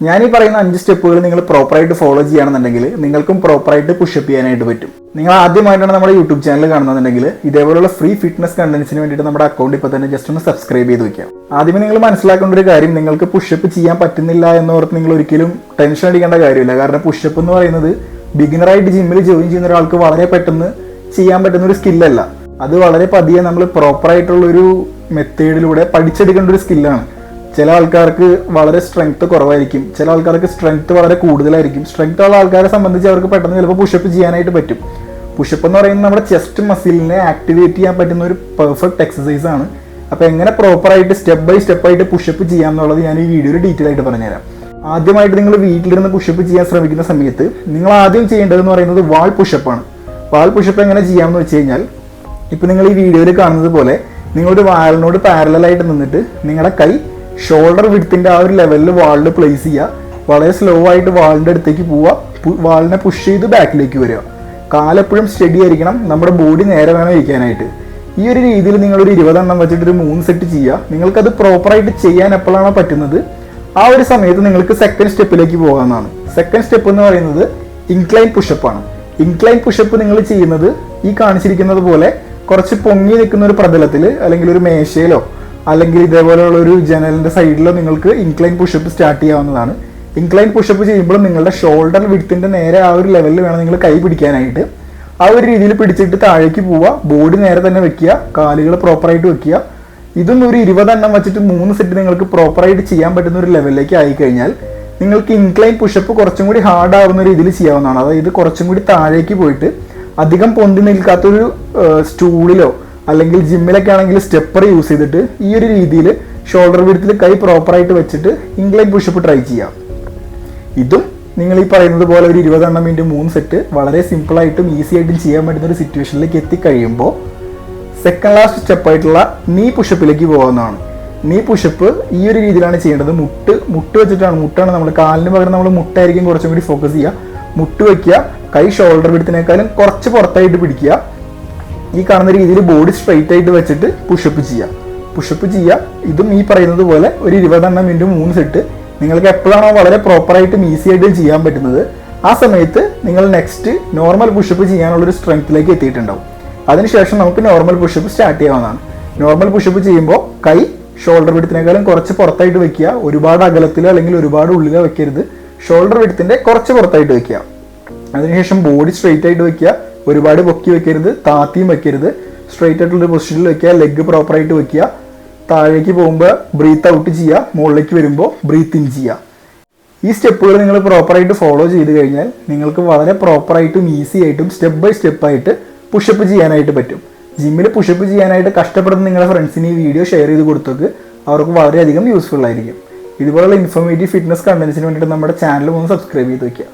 ഞാൻ ഈ പറയുന്ന അഞ്ച് സ്റ്റെപ്പുകൾ നിങ്ങൾ പ്രോപ്പറായിട്ട് ഫോളോ ചെയ്യുകയാണെന്നുണ്ടെങ്കിൽ നിങ്ങൾക്കും പ്രോപ്പറായിട്ട് പുഷപ്പ് ചെയ്യാനായിട്ട് പറ്റും. നിങ്ങൾ ആദ്യമായിട്ടാണ് നമ്മുടെ യൂട്യൂബ് ചാനൽ കാണുന്നുണ്ടെങ്കിൽ ഇതേപോലുള്ള ഫ്രീ ഫിറ്റ്നസ് കണ്ടന്റ്സിന് വേണ്ടിയിട്ട് നമ്മുടെ അക്കൗണ്ട് ഇപ്പോൾ തന്നെ ജസ്റ്റ് ഒന്ന് സബ്സ്ക്രൈബ് ചെയ്ത് വെക്കാം ആദ്യമേ നിങ്ങൾ മനസ്സിലാക്കേണ്ട ഒരു കാര്യം നിങ്ങൾക്ക് പുഷപ്പ് ചെയ്യാൻ പറ്റുന്നില്ല എന്ന് ഓർത്ത് നിങ്ങൾ ഒരിക്കലും ടെൻഷൻ അടിക്കേണ്ട കാര്യമില്ല. കാരണം പുഷപ്പ് എന്ന് പറയുന്നത് ബിഗിനറായിട്ട് ജിമ്മിൽ ജോയിൻ ചെയ്യുന്ന ഒരാൾക്ക് വളരെ പെട്ടെന്ന് ചെയ്യാൻ പറ്റുന്ന ഒരു സ്കില്ലല്ല അത് വളരെ പതിയെ നമ്മൾ പ്രോപ്പറായിട്ടുള്ളൊരു മെത്തേഡിലൂടെ പഠിച്ചെടുക്കേണ്ട ഒരു സ്കില്ലാണ് ചില ആൾക്കാർക്ക് വളരെ സ്ട്രെങ്ത് കുറവായിരിക്കും. ചില ആൾക്കാർക്ക് സ്ട്രെങ്ത് വളരെ കൂടുതലായിരിക്കും. സ്ട്രെങ്ത് ഉള്ള ആൾക്കാരെ സംബന്ധിച്ച് അവർക്ക് പെട്ടെന്ന് ചിലപ്പോൾ പുഷപ്പ് ചെയ്യാനായിട്ട് പറ്റും. പുഷപ്പ് എന്ന് പറയുന്നത് നമ്മുടെ ചെസ്റ്റ് മസിലിനെ ആക്ടിവേറ്റ് ചെയ്യാൻ പറ്റുന്ന ഒരു പെർഫെക്റ്റ് എക്സസൈസ് ആണ്. അപ്പോൾ എങ്ങനെ പ്രോപ്പറായിട്ട് സ്റ്റെപ്പ് ബൈ സ്റ്റെപ്പ് ആയിട്ട് പുഷപ്പ് ചെയ്യാം എന്നുള്ളത് ഞാൻ ഈ വീഡിയോയിൽ ഡീറ്റെയിൽ ആയിട്ട് പറഞ്ഞുതരാം. ആദ്യമായിട്ട് നിങ്ങൾ വീട്ടിലിരുന്ന് പുഷപ്പ് ചെയ്യാൻ ശ്രമിക്കുന്ന സമയത്ത് നിങ്ങൾ ആദ്യം ചെയ്യേണ്ടതെന്ന് പറയുന്നത് വാൾ പുഷപ്പാണ് വാൾ പുഷപ്പ് എങ്ങനെ ചെയ്യാമെന്ന് വെച്ച് കഴിഞ്ഞാൽ ഇപ്പൊ നിങ്ങൾ ഈ വീഡിയോയിൽ കാണുന്നത് പോലെ നിങ്ങളൊരു വാളിനോട് പാരലായിട്ട് നിന്നിട്ട് നിങ്ങളുടെ കൈ ഷോൾഡർ വിഡ്ത്തിന്റെ ആ ഒരു ലെവലിൽ വാളിൽ പ്ലേസ് ചെയ്യുക വളരെ സ്ലോ ആയിട്ട് വാളിന്റെ അടുത്തേക്ക് പോവുക വാളിനെ പുഷ് ചെയ്ത് ബാക്കിലേക്ക് വരിക. കാലെപ്പോഴും സ്റ്റഡി ആയിരിക്കണം. നമ്മുടെ ബോഡി നേരെ വേണം ഇരിക്കാനായിട്ട്. ഈ ഒരു രീതിയിൽ നിങ്ങളൊരു ഇരുപതെണ്ണം വെച്ചിട്ട് ഒരു മൂന്ന് സെറ്റ് ചെയ്യുക നിങ്ങൾക്കത് പ്രോപ്പറായിട്ട് ചെയ്യാൻ എപ്പോഴാണോ പറ്റുന്നത് ആ ഒരു സമയത്ത് നിങ്ങൾക്ക് സെക്കൻഡ് സ്റ്റെപ്പിലേക്ക് പോകാവുന്നതാണ്. സെക്കൻഡ് സ്റ്റെപ്പ് എന്ന് പറയുന്നത് ഇൻക്ലൈൻ പുഷപ്പാണ് ഇൻക്ലൈൻ പുഷപ്പ് നിങ്ങൾ ചെയ്യുന്നത് ഈ കാണിച്ചിരിക്കുന്നത് പോലെ കുറച്ച് പൊങ്ങി നിൽക്കുന്ന ഒരു പ്രതലത്തിൽ അല്ലെങ്കിൽ ഒരു മേശയിലോ അല്ലെങ്കിൽ ഇതേപോലെയുള്ള ഒരു ജനലിന്റെ സൈഡിലോ നിങ്ങൾക്ക് ഇൻക്ലൈൻ പുഷപ്പ് സ്റ്റാർട്ട് ചെയ്യാവുന്നതാണ്. ഇൻക്ലൈൻ പുഷപ്പ് ചെയ്യുമ്പോൾ നിങ്ങളുടെ ഷോൾഡർ വിഡ്ത്തിന്റെ നേരെ ആ ഒരു ലെവലിൽ വേണം നിങ്ങൾ കൈ പിടിക്കാനായിട്ട്. ആ ഒരു രീതിയിൽ പിടിച്ചിട്ട് താഴേക്ക് പോവുക ബോഡി നേരെ തന്നെ വെക്കുക കാലുകൾ പ്രോപ്പറായിട്ട് വെക്കുക. ഇതൊന്നും ഒരു ഇരുപതെണ്ണം വെച്ചിട്ട് മൂന്ന് സെറ്റ് നിങ്ങൾക്ക് പ്രോപ്പറായിട്ട് ചെയ്യാൻ പറ്റുന്ന ഒരു ലെവലിലേക്ക് ആയി കഴിഞ്ഞാൽ നിങ്ങൾക്ക് ഇൻക്ലൈൻ പുഷപ്പ് കുറച്ചും കൂടി ഹാർഡ് ആവുന്ന രീതിയിൽ ചെയ്യാവുന്നതാണ്. അതായത് കുറച്ചും കൂടി താഴേക്ക് പോയിട്ട് അധികം പൊന്തി നിൽക്കാത്തൊരു സ്റ്റൂളിലോ അല്ലെങ്കിൽ ജിമ്മിലൊക്കെ ആണെങ്കിൽ സ്റ്റെപ്പർ യൂസ് ചെയ്തിട്ട് ഈ ഒരു രീതിയിൽ ഷോൾഡർ വിടത്തിൽ കൈ പ്രോപ്പറായിട്ട് വെച്ചിട്ട് ഇംഗ്ലൈൻ പുഷപ്പ് ട്രൈ ചെയ്യാം. ഇതും നിങ്ങൾ ഈ പറയുന്നത് പോലെ ഒരു ഇരുപതെണ്ണം മിനിറ്റ് മൂന്ന് സെറ്റ് വളരെ സിമ്പിളായിട്ടും ഈസി ആയിട്ടും ചെയ്യാൻ പറ്റുന്ന ഒരു സിറ്റുവേഷനിലേക്ക് എത്തിക്കഴിയുമ്പോൾ സെക്കൻഡ് ലാസ്റ്റ് സ്റ്റെപ്പായിട്ടുള്ള നീ പുഷപ്പിലേക്ക് പോകുന്നതാണ് നീ പുഷപ്പ് ഈ ഒരു രീതിയിലാണ് ചെയ്യേണ്ടത്. മുട്ട് മുട്ട് വെച്ചിട്ടാണ്. മുട്ടാണ് നമ്മൾ കാലിന് പകരം നമ്മൾ മുട്ടായിരിക്കും കുറച്ചും കൂടി ഫോക്കസ് ചെയ്യുക. മുട്ട് വയ്ക്കുക കൈ ഷോൾഡർ പിടുത്തിനേക്കാളും കുറച്ച് പുറത്തായിട്ട് പിടിക്കുക. ഈ കാണുന്ന രീതിയിൽ ബോഡി സ്ട്രൈറ്റ് ആയിട്ട് വെച്ചിട്ട് പുഷപ്പ് ചെയ്യാം. പുഷപ്പ് ചെയ്യാം. ഇതും ഈ പറയുന്നത് പോലെ ഒരു ഇരുപതെണ്ണം മിനിറ്റ് മൂന്ന് സെറ്റ് നിങ്ങൾക്ക് എപ്പോഴാണോ വളരെ പ്രോപ്പറായിട്ടും ഈസി ആയിട്ടും ചെയ്യാൻ പറ്റുന്നത് ആ സമയത്ത് നിങ്ങൾ നെക്സ്റ്റ് നോർമൽ പുഷപ്പ് ചെയ്യാനുള്ളൊരു സ്ട്രെങ്ത്തിലേക്ക് എത്തിയിട്ടുണ്ടാവും. അതിനുശേഷം നമുക്ക് നോർമൽ പുഷപ്പ് സ്റ്റാർട്ട് ചെയ്യാവുന്നതാണ്. നോർമൽ പുഷപ്പ് ചെയ്യുമ്പോൾ കൈ ഷോൾഡർ വിടത്തിനേക്കാളും കുറച്ച് പുറത്തായിട്ട് വെക്കുക. ഒരുപാട് അകലത്തിലോ അല്ലെങ്കിൽ ഒരുപാട് ഉള്ളിലോ വെക്കരുത്. ഷോൾഡർ വിടത്തിന്റെ കുറച്ച് പുറത്തായിട്ട് വെക്കുക. അതിനുശേഷം ബോഡി സ്ട്രെയിറ്റ് ആയിട്ട് വെക്കുക. ഒരുപാട് പൊക്കി വെക്കരുത് താത്തിയും വെക്കരുത്. സ്ട്രെയിറ്റ് ആയിട്ടുള്ള ഒരു പൊസിഷനിൽ വെക്കുക ലെഗ് പ്രോപ്പറായിട്ട് വെക്കുക. താഴേക്ക് പോകുമ്പോൾ ബ്രീത്ത് ഔട്ട് ചെയ്യുക മുകളിലേക്ക് വരുമ്പോൾ ബ്രീത്ത് ഇൻ ചെയ്യുക. ഈ സ്റ്റെപ്പുകൾ നിങ്ങൾ പ്രോപ്പറായിട്ട് ഫോളോ ചെയ്ത് കഴിഞ്ഞാൽ നിങ്ങൾക്ക് വളരെ പ്രോപ്പറായിട്ടും ഈസി ആയിട്ടും സ്റ്റെപ്പ് ബൈ സ്റ്റെപ്പായിട്ട് പുഷപ്പ് ചെയ്യാനായിട്ട് പറ്റും. ജിമ്മിൽ പുഷപ്പ് ചെയ്യാനായിട്ട് കഷ്ടപ്പെടുന്ന നിങ്ങളുടെ ഫ്രണ്ട്സിന് ഈ വീഡിയോ ഷെയർ ചെയ്ത് കൊടുത്തേക്ക്. അവർക്ക് വളരെയധികം യൂസ്ഫുൾ ആയിരിക്കും. ഇതുപോലുള്ള ഇൻഫോർമേറ്റീവ് ഫിറ്റ്നസ് കണ്ടന്റ്സിന് വേണ്ടിയിട്ട് നമ്മുടെ ചാനൽ ഒന്ന് സബ്സ്ക്രൈബ് ചെയ്ത് വെക്കുക.